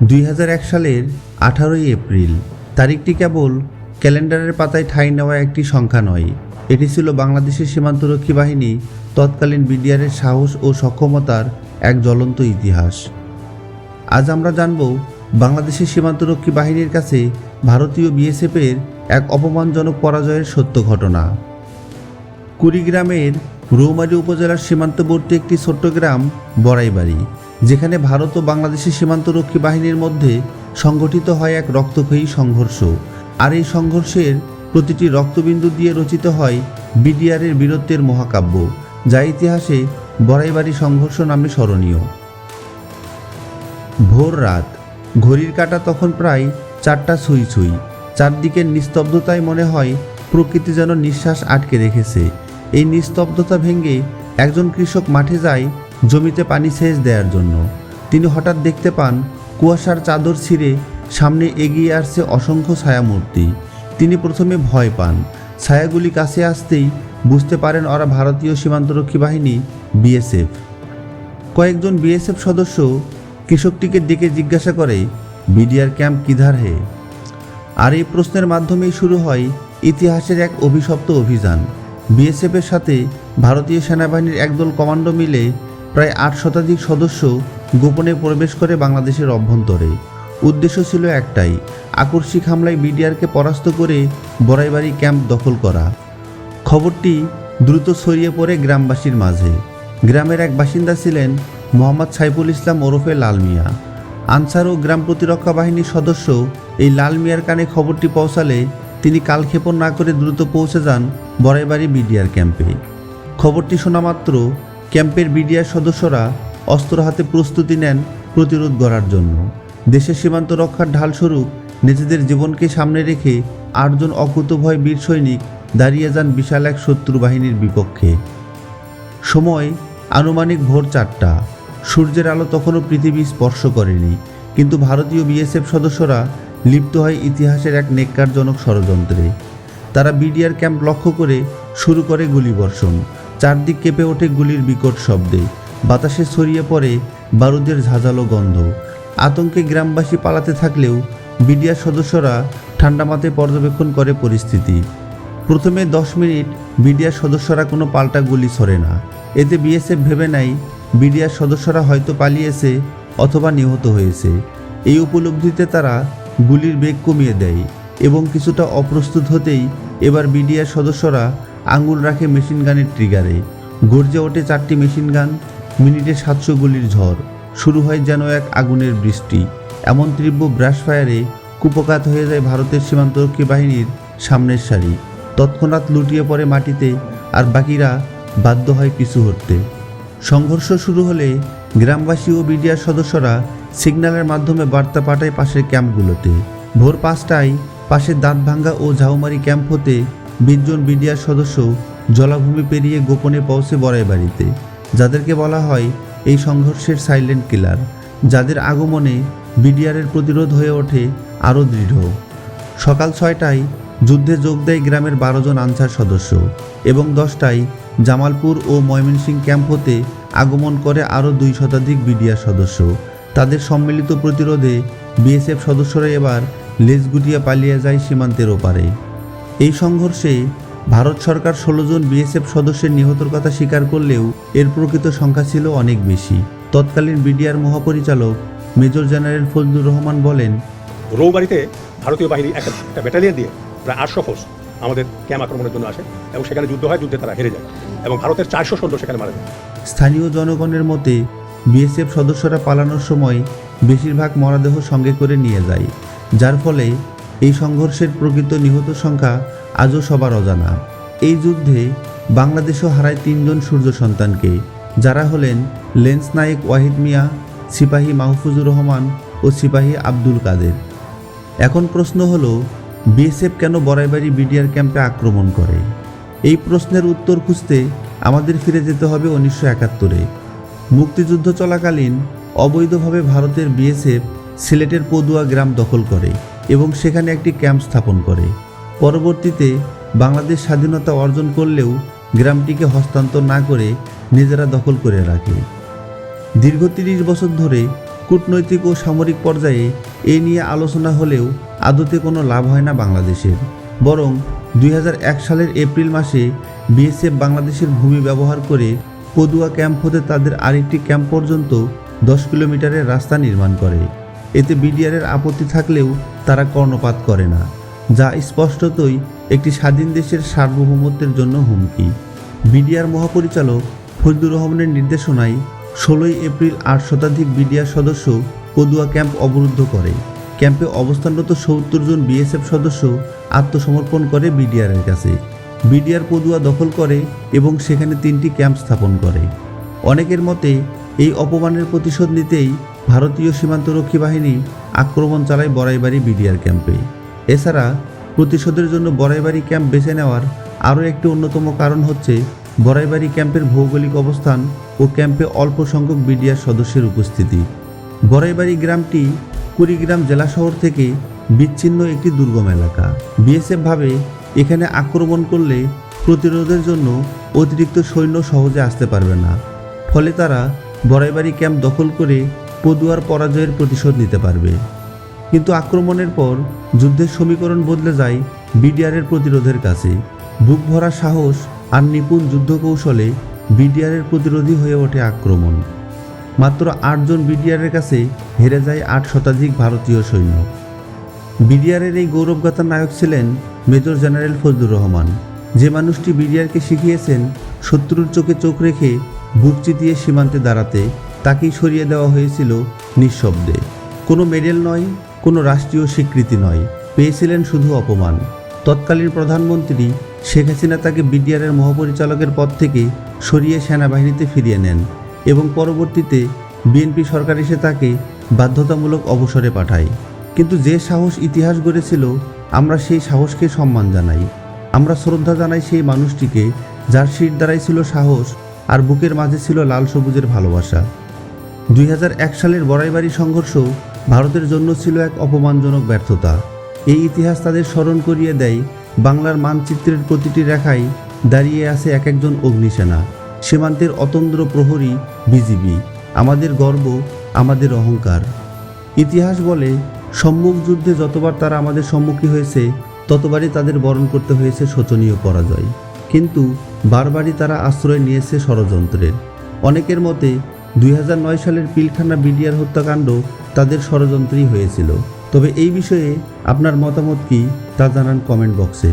দুই হাজার এক সালের আঠারোই এপ্রিল। তারিখটি কেবল ক্যালেন্ডারের পাতায় ঠাঁই নেওয়া একটি সংখ্যা নয়। এটি ছিল বাংলাদেশের সীমান্তরক্ষী বাহিনী তৎকালীন বিডিআরের সাহস ও সক্ষমতার এক জ্বলন্ত ইতিহাস। আজ আমরা জানব বাংলাদেশের সীমান্তরক্ষী বাহিনীর কাছে ভারতীয় বিএসএফের এক অপমানজনক পরাজয়ের সত্য ঘটনা। কুড়িগ্রামের রৌমারী উপজেলার সীমান্তবর্তী একটি ছোট্ট গ্রাম বড়াইবাড়ি। যেখানে ভারত ও বাংলাদেশের সীমান্তরক্ষী বাহিনীর মধ্যে সংগঠিত হয় এক রক্তক্ষয়ী সংঘর্ষ। আর এই সংঘর্ষের প্রতিটি রক্তবিন্দু দিয়ে রচিত হয় বিডিআরের বীরত্বের মহাকাব্য, যা ইতিহাসে বড়াইবাড়ি সংঘর্ষ নামে স্মরণীয়। ভোর রাত, ঘড়ির কাঁটা তখন প্রায় চারটা ছুঁই ছুঁই। চারদিকের নিস্তব্ধতায় মনে হয় প্রকৃতি যেন নিঃশ্বাস আটকে রেখেছে। এই নিস্তব্ধতা ভেঙে একজন কৃষক মাঠে যায় জমিতে পানি সেচ দেওয়ার জন্য। তিনি হঠাৎ দেখতে পান, কুয়াশার চাদর ছিঁড়ে সামনে এগিয়ে আসছে অসংখ্য ছায়ামূর্তি। তিনি প্রথমে ভয় পান। ছায়াগুলি কাছে আসতেই বুঝতে পারেন ওরা ভারতীয় সীমান্তরক্ষী বাহিনী, বিএসএফ। কয়েকজন বিএসএফ সদস্য কৃষকটিকে ডেকে জিজ্ঞাসা করে, বিডিআর ক্যাম্প কিধার হে? আর এই প্রশ্নের মাধ্যমেই শুরু হয় ইতিহাসের এক অভিশপ্ত অভিযান। বিএসএফের সাথে ভারতীয় সেনাবাহিনীর একদল কমান্ডো মিলে প্রায় আট শতাধিক সদস্য গোপনে প্রবেশ করে বাংলাদেশের অভ্যন্তরে। উদ্দেশ্য ছিল একটাই, আকস্মিক হামলায় বিডিআরকে পরাস্ত করে বড়াইবাড়ি ক্যাম্প দখল করা। খবরটি দ্রুত ছড়িয়ে পড়ে গ্রামবাসীর মাঝে। গ্রামের এক বাসিন্দা ছিলেন মোহাম্মদ সাইফুল ইসলাম ওরফে লাল মিয়া। আনসার ও গ্রাম প্রতিরক্ষা বাহিনীর সদস্য এই লাল মিয়ার কানে খবরটি পৌঁছালে তিনি কালক্ষেপণ না করে দ্রুত পৌঁছে যান বড়াইবাড়ি বিডিআর ক্যাম্পে। খবরটি শোনা মাত্র ক্যাম্পের বিডিআর সদস্যরা অস্ত্র হাতে প্রস্তুতি নেন প্রতিরোধ গড়ার জন্য। দেশের সীমান্ত রক্ষার ঢালস্বরূপ নিজেদের জীবনকে সামনে রেখে আটজন অকুতভয় বীর সৈনিক দাঁড়িয়ে যান বিশাল এক শত্রু বাহিনীর বিপক্ষে। সময়, আনুমানিক ভোর চারটা। সূর্যের আলো তখনও পৃথিবী স্পর্শ করেনি, কিন্তু ভারতীয় বিএসএফ সদস্যরা লিপ্ত হয় ইতিহাসের এক নেককারজনক ষড়যন্ত্রে। তারা বিডিআর ক্যাম্প লক্ষ্য করে শুরু করে গুলিবর্ষণ। চারদিক কেঁপে ওঠে গুলির বিকট শব্দে। বাতাসে ছড়িয়ে পড়ে বারুদের ঝাঁঝালো গন্ধ। আতঙ্কে গ্রামবাসী পালাতে থাকলেও বিডিআর সদস্যরা ঠান্ডা মাথায় পর্যবেক্ষণ করে পরিস্থিতি। প্রথমে দশ মিনিট বিডিআর সদস্যরা কোনো পাল্টা গুলি ছড়ে না। এতে বিএসএফ ভেবে নেয়, বিডিআর সদস্যরা হয়তো পালিয়েছে অথবা নিহত হয়েছে। এই উপলব্ধিতে তারা গুলির বেগ কমিয়ে দেয় এবং কিছুটা অপ্রস্তুত হতেই এবার বিডিআর সদস্যরা আঙুল রাখে মেশিন গানের ট্রিগারে গর্জে ওঠে চারটি মেশিন গান, মিনিটে সাতশো গুলির ঝড়। শুরু হয় যেন এক আগুনের বৃষ্টি। এমন তীব্র ব্রাশ ফায়ারে কুপকাত হয়ে যায় ভারতের সীমান্তরক্ষী বাহিনীর সামনের সারি। তৎক্ষণাৎ লুটিয়ে পড়ে মাটিতে আর বাকিরা বাধ্য হয় পিছু হটতে। সংঘর্ষ শুরু হলে গ্রামবাসী ও বিডিআর সদস্যরা সিগন্যালের মাধ্যমে বার্তা পাঠায় পাশের ক্যাম্পগুলোতে। ভোর পাঁচটায় পাশের দাঁত ভাঙ্গা ও ঝাউমারি ক্যাম্প হতে বিশজন বিডিআর সদস্য জলাভূমি পেরিয়ে গোপনে পৌঁছে বড়াই বাড়িতে যাদেরকে বলা হয় এই সংঘর্ষের সাইলেন্ট কিলার যাদের আগমনে বিডিআরের প্রতিরোধ হয়ে ওঠে আরও দৃঢ়। সকাল ছয়টায় যুদ্ধে যোগ দেয় গ্রামের বারো জন আনসার সদস্য এবং দশটায় জামালপুর ও ময়মনসিং ক্যাম্প হতে আগমন করে আরও দুই শতাধিক বিডিআর সদস্য। তাদের সম্মিলিত প্রতিরোধে বিএসএফ সদস্যরা এবার লেজ গুটিয়ে পালিয়ে যায় সীমান্তের ওপারে। এই সংঘর্ষে ভারত সরকার ষোলো জন বিএসএফ সদস্যের নিহতর কথা স্বীকার করলেও এর প্রকৃত সংখ্যা ছিল অনেক বেশি। তৎকালীন বিডিআর মহাপরিচালক মেজর জেনারেল ফজলুর রহমান বলেন রৌবাড়িতে ভারতীয় বাহিনী একটা একটা ব্যাটালিয়ন দিয়ে প্রায় আটশো ফোর্স আমাদের ক্যাম্প আক্রমণের জন্য আসে এবং সেখানে যুদ্ধ হয় যুদ্ধে তারা হেরে যায় এবং ভারতের চারশো সৈন্য সেখানে মারা যায়। স্থানীয় জনগণের মতে বিএসএফ সদস্যরা পালানোর সময় বেশিরভাগ মরাদেহ সঙ্গে করে নিয়ে যায় যার ফলে এই সংঘর্ষের প্রকৃত নিহত সংখ্যা আজও সবার অজানা। এই যুদ্ধে বাংলাদেশও হারায় তিনজন সূর্য সন্তানকে, যারা হলেন লেন্স নায়েক ওয়াহিদ মিয়া, সিপাহী মাহফুজুর রহমান ও সিপাহী আব্দুল কাদের। এখন প্রশ্ন হলো, বিএসএফ কেন বড়াইবাড়ি বিডিআর ক্যাম্পে আক্রমণ করে? এই প্রশ্নের উত্তর খুঁজতে আমাদের ফিরে যেতে হবে উনিশশো একাত্তরে। মুক্তিযুদ্ধ চলাকালীন অবৈধভাবে ভারতের বিএসএফ সিলেটের পদুয়া গ্রাম দখল করে। এবং সেখানে একটি ক্যাম্প স্থাপন করে। পরবর্তীতে বাংলাদেশ স্বাধীনতা অর্জন করলেও গ্রামটিকে হস্তান্তর না করে নিজেরা দখল করে রাখে। দীর্ঘ তিরিশ বছর ধরে কূটনৈতিক ও সামরিক পর্যায়ে এ নিয়ে আলোচনা হলেও আদতে কোনো লাভ হয় না বাংলাদেশের। বরং দুই হাজার এক সালের এপ্রিল মাসে বিএসএফ বাংলাদেশের ভূমি ব্যবহার করে পদুয়া ক্যাম্প হতে তাদের আরেকটি ক্যাম্প পর্যন্ত দশ কিলোমিটারের রাস্তা নির্মাণ করে। এতে বিডিআরের আপত্তি থাকলেও তারা কর্ণপাত করে না, যা স্পষ্টতই একটি স্বাধীন দেশের সার্বভৌমত্বের জন্য হুমকি। বিডিআর মহাপরিচালক ফজলুর রহমানের নির্দেশনায় ষোলোই এপ্রিল আট শতাধিক বিডিআর সদস্য পদুয়া ক্যাম্প অবরুদ্ধ করে। ক্যাম্পে অবস্থানরত সত্তর জন বিএসএফ সদস্য আত্মসমর্পণ করে বিডিআরের কাছে। বিডিআর পদুয়া দখল করে এবং সেখানে তিনটি ক্যাম্প স্থাপন করে। অনেকের মতে এই অপমানের প্রতিশোধ নিতেই ভারতীয় সীমান্তরক্ষী বাহিনী আক্রমণ চালায় বড়াইবাড়ি বিডিআর ক্যাম্পে। এছাড়া প্রতিশোধের জন্য বড়াইবাড়ি ক্যাম্প বেছে নেওয়ার আরও একটি অন্যতম কারণ হচ্ছে বড়াইবাড়ি ক্যাম্পের ভৌগোলিক অবস্থান ও ক্যাম্পে অল্প সংখ্যক বিডিআর সদস্যের উপস্থিতি। বড়াইবাড়ি গ্রামটি কুড়িগ্রাম জেলা শহর থেকে বিচ্ছিন্ন একটি দুর্গম এলাকা। বিএসএফ ভাবে এখানে আক্রমণ করলে প্রতিরোধের জন্য অতিরিক্ত সৈন্য সহজে আসতে পারবে না। ফলে তারা বড়াইবাড়ি ক্যাম্প দখল করে পদুয়ার পরাজয়ের প্রতিশোধ নিতে পারবে। কিন্তু আক্রমণের পর যুদ্ধের সমীকরণ বদলে যায় বিডিআরের প্রতিরোধের কাছে। বুক ভরা সাহস আর নিপুণ যুদ্ধ কৌশলে বিডিআরের প্রতিরোধী হয়ে ওঠে আক্রমণ। মাত্র আটজন বিডিআরের কাছে হেরে যায় আট শতাধিক ভারতীয় সৈন্য। বিডিআরের এই গৌরবগাথার নায়ক ছিলেন মেজর জেনারেল ফজলুর রহমান। যে মানুষটি বিডিআরকে শিখিয়েছেন, শত্রুর চোখে চোখ রেখে বুক চিতিয়ে সীমান্তে দাঁড়াতে তাকেই সরিয়ে দেওয়া হয়েছিল নিঃশব্দে। কোনো মেডেল নয়, কোনো রাষ্ট্রীয় স্বীকৃতি নয়। পেয়েছিলেন শুধু অপমান। তৎকালীন প্রধানমন্ত্রী শেখ হাসিনা তাকে বিডিআরের মহাপরিচালকের পদ থেকে সরিয়ে সেনাবাহিনীতে ফিরিয়ে নেন এবং পরবর্তীতে বিএনপি সরকার এসে তাকে বাধ্যতামূলক অবসরে পাঠায়। কিন্তু যে সাহস ইতিহাস গড়েছিল, আমরা সেই সাহসকে সম্মান জানাই। আমরা শ্রদ্ধা জানাই সেই মানুষটিকে, যার শির দ্বারাই ছিল সাহস আর বুকের মাঝে ছিল লাল সবুজের ভালোবাসা। দুই হাজার এক সালের বড়াইবাড়ি সংঘর্ষ ভারতের জন্য ছিল এক অপমানজনক ব্যর্থতা। এই ইতিহাস তাদের স্মরণ করিয়ে দেয় বাংলার মানচিত্রের প্রতিটি রেখায় দাঁড়িয়ে আছে এক একজন অগ্নিসেনা। সীমান্তের অতন্দ্র প্রহরী, বিজিবি, আমাদের গর্ব, আমাদের অহংকার। ইতিহাস বলে, সম্মুখ যুদ্ধে যতবার তারা আমাদের সম্মুখী হয়েছে, ততবারই তাদের বরণ করতে হয়েছে শোচনীয় পরাজয়। কিন্তু বারবারই তারা আশ্রয় নিয়েছে ষড়যন্ত্রের। অনেকের মতে দুই হাজার নয় সালের পিলখানা বিডিআর হত্যাকাণ্ড তাদের ষড়যন্ত্রই হয়েছিল। তবে এই বিষয়ে আপনার মতামত কি তা জানান কমেন্ট বক্সে।